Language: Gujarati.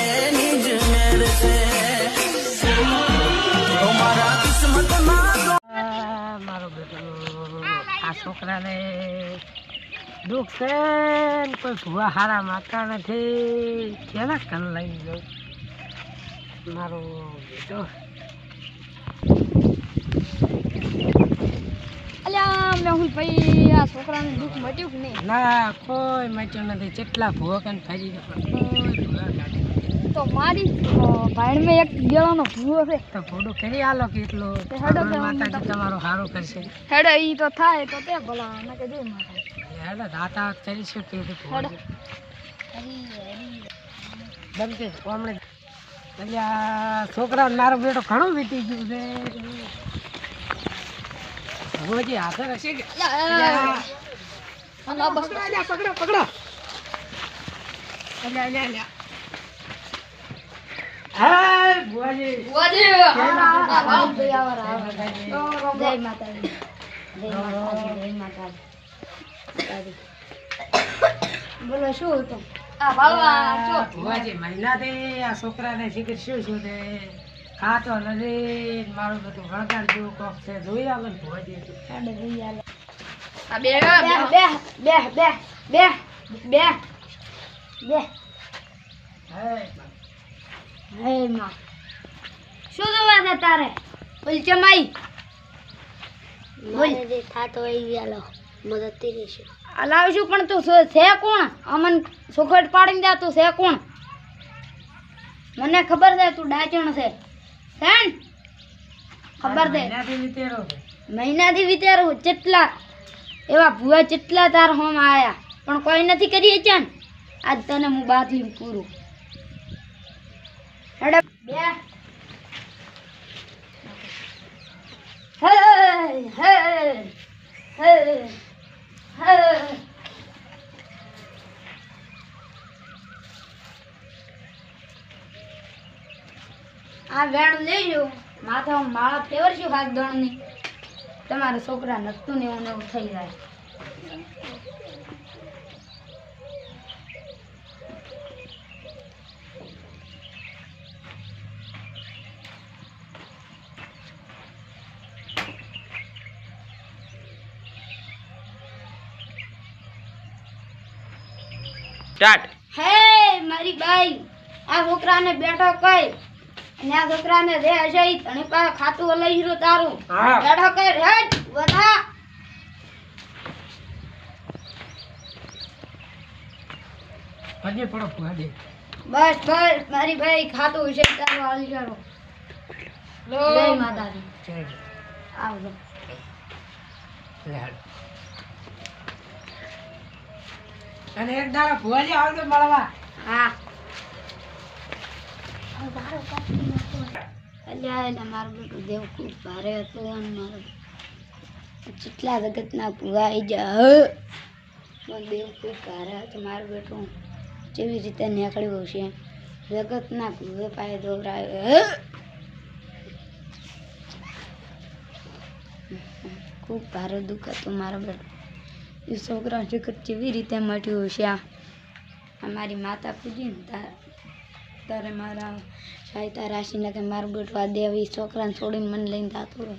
એની છે. મારો બેટો, આ છોકરાને દુઃખ છે કોઈ ભૂવા હારા માતા નથી. કેના કન લઈ ગયો મારો બેટો ભાઈ આ છોકરાને દુઃખ મટ્યું કે નહીં? ના કોઈ મચ્યું નથી. કેટલા ભૂવો કન ફરી. તો મારી ભાઈમાં એક ગેળાનો ભૂવો છે. તો થોડું કરી આલો કેટલો હેડો કે માતાજી તમારું સારું કરશે. હેડો ઈ તો થાય તો તે ભલા ના કે જય માતા હેડો દાતા કે હેડો. હમણે એટલે આ છોકરા મારો બેટો ઘણું વીતી ગયું છે. હશે કે અલ્યા, બસ. પકડો પકડો પકડો. અલ્યા અલ્યા અલ્યા હાય રામ. માતાજી. જય માતાજી. જય માતાજી. જય માતાજી. બોલો શું હતું? આ ભુવાજી મહિનાથી આ છોકરાને શીખર શું શું ખાતો નથી મારું બધું વળગાડ જેવું કોક છે જોઈ આવે ને. આ બે બે બે બે બે બે બે હે માં. શું જોવા છે તારે? બોલ ચમાઈ બોલ. થાતો આવી ચાલો મદદ કરીશ લાવશું પણ તું છે- કોણ? અમન સુખડ પાડીને જા તું છે કોણ? મને ખબર છે તું ડાચણ છે. છે ને? ખબર છે. મહિનાથી વિચારું જેટલા એવા ભૂવા જેટલા તાર હોમ આયા. પણ કોઈ નથી કરી ચાન આજ તને હું બાથલી પૂરું. હેડો. બે. હે હે હે હે. આ વેણ લઈ લો માથા માળા ફેવરશું હાથ દણની. તમારા છોકરા નતું ને એવું ને એવું થઈ જાય. સ્ટાર્ટ હે મારી બાઈ આ છોકરાને બેઠો કઈ? અને આ છોકરાને રે હશે ઈ ધણી પાસે ખાતું લઈ રહ્યું તારું. હા. કઈ હેડ બધા. હજી પડો ભુવાજી બસ બસ મારી ભાઈ ખાતું છે તારું હાલી કરો જય માતાજી. આવજો. અને એક દાડો ભુવાજી આવજો મળવા. હા. અલ્યા એટલે મારું બેટું દેવ ખૂબ ભારે હતું અને મારું જેટલા જગતના ભૂવા આવી જા પણ દેવ ખૂબ ભારે હતું. મારું બેટું જેવી રીતે નીકળ્યું છે જગતના ભૂવે પાયે દોરાય ખૂબ ભારે દુઃખ હતું મારું બેટું. એ છોકરા જગત જેવી રીતે મટ્યું છે અમારી માતા પૂજી ને તાર તારે મારા સહાયતા રાશિને કે મારું બેટું આ દેવી, છોકરાને છોડીને મને લઈને જતું રહે.